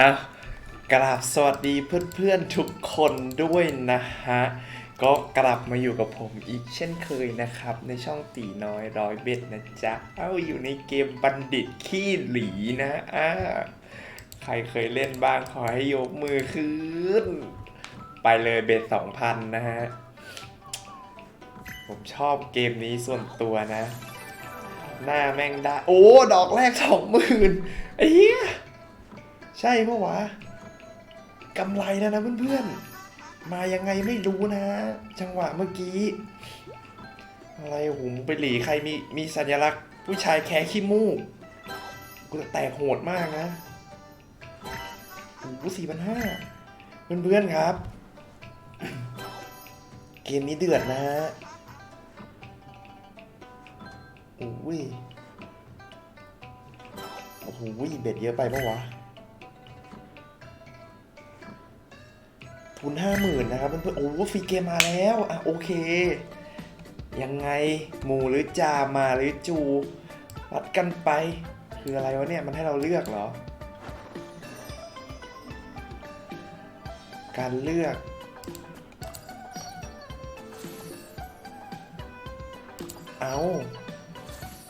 อะกราบสวัสดีเพื่อนๆทุกคนด้วยนะฮะ ก็กลับมาอยู่กับผมอีกเช่นเคยนะครับ ในช่องตีน้อยร้อยเบ็ดนะจ๊ะ เอ้าอยู่ในเกมบัณฑิตขี้หลีนะอ่าใครเคยเล่นบ้างขอให้ยกมือขึ้น ไปเลยเบ็ดสองพันนะฮะ ผมชอบเกมนี้ส่วนตัวนะ หน้าแม่งได้ โอ้ ดอกแรกสองหมื่นไอ้เหี้ย ใช่ปะวะกำไรแล้วนะเพื่อนๆ มายังไงไม่รู้นะ จังหวะเมื่อกี้ อะไรหูมึงไปหลีใครมีมีสัญลักษณ์ ผู้ชายแค่ขี้มูกกูจะแตกโหดมากนะโอ้สี่พันห้าเพื่อนๆครับ เกมนี้เดือดนะฮะโอ้ยโอ้โหเบ็ดเยอะไปปะวะ ทุนห้าหมื่นนะครับเพื่อนๆโอ้ฟรีเกมมาแล้วอะโอเค ยังไงหมูหรือจามาหรือจูวัดกันไป คืออะไรวะเนี่ยมันให้เราเลือกเหรอ การเลือกเอา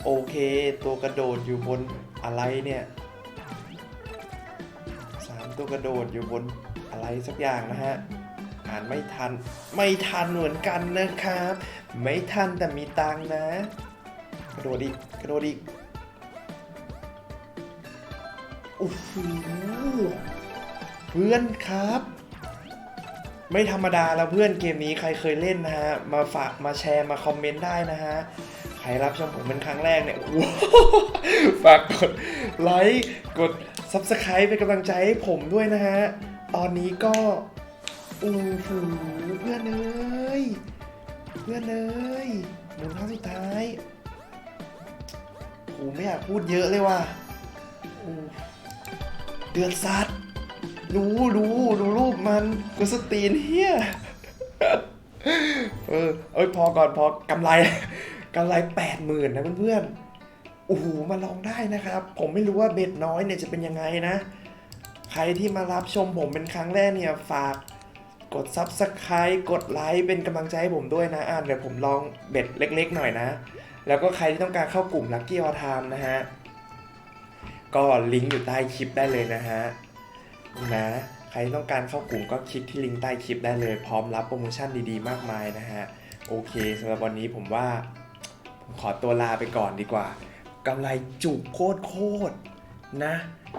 โอเค ตัวกระโดดอยู่บนอะไรเนี่ย ตัวกระโดดอยู่บนอะไรสักอย่างนะฮะอ่านไม่ทันไม่ทันเหมือนกันนะครับ ไม่ทันแต่มีตังนะ กระโดดอีกกระโดดอีกโอ้โหเพื่อนครับ ไม่ธรรมดาแล้วเพื่อนเกมนี้ใครเคยเล่นนะฮะ มาฝากมาแชร์มาคอมเมนต์ได้นะฮะ ครรับชมผมเป็นครั้งแรกเนี่ยฝากกดไลค์กด Subscribe เป็นกำลังใจให้ผมด้วยนะฮะ ตอนนี้ก็โอ้โหเพื่อนเอ้ยเพื่อนเอ้ยหมุนครั้งสุดท้ายโอ้ไม่อยากพูดเยอะเลยว่ะเดือดสัตว์ดูดูดูรูปมันกูสตีนเฮียเออเอ้ยพอก่อนพอกำไร กำไรแปดหมื่นนะเพื่อนๆโอ้โหมาลองได้นะครับ ผมไม่รู้ว่าเบ็ดน้อยเนี่ยจะเป็นยังไงนะ ใครที่มารับชมผมเป็นครั้งแรกเนี่ยฝากกด Subscribe กดไลค์เป็นกำลังใจให้ผมด้วยนะอ่าเดี๋ยวผมลองเบ็ดเล็กๆหน่อยนะ แล้วก็ใครที่ต้องการเข้ากลุ่ม Lucky All Time นะฮะ ก็ลิงก์อยู่ใต้คลิปได้เลยนะฮะนะใครต้องการเข้ากลุ่มก็คลิกที่ลิงก์ใต้คลิปได้เลย พร้อมรับโปรโมชั่นดีๆ มากมายนะฮะ โอเคสำหรับวันนี้ผมว่า ขอตัวลาไปก่อนดีกว่ากำไรจุกโคตรโคตรๆนะ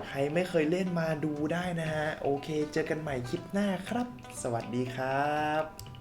ใครไม่เคยเล่นมาดูได้นะฮะ โอเค เจอกันใหม่คลิปหน้าครับ สวัสดีครับ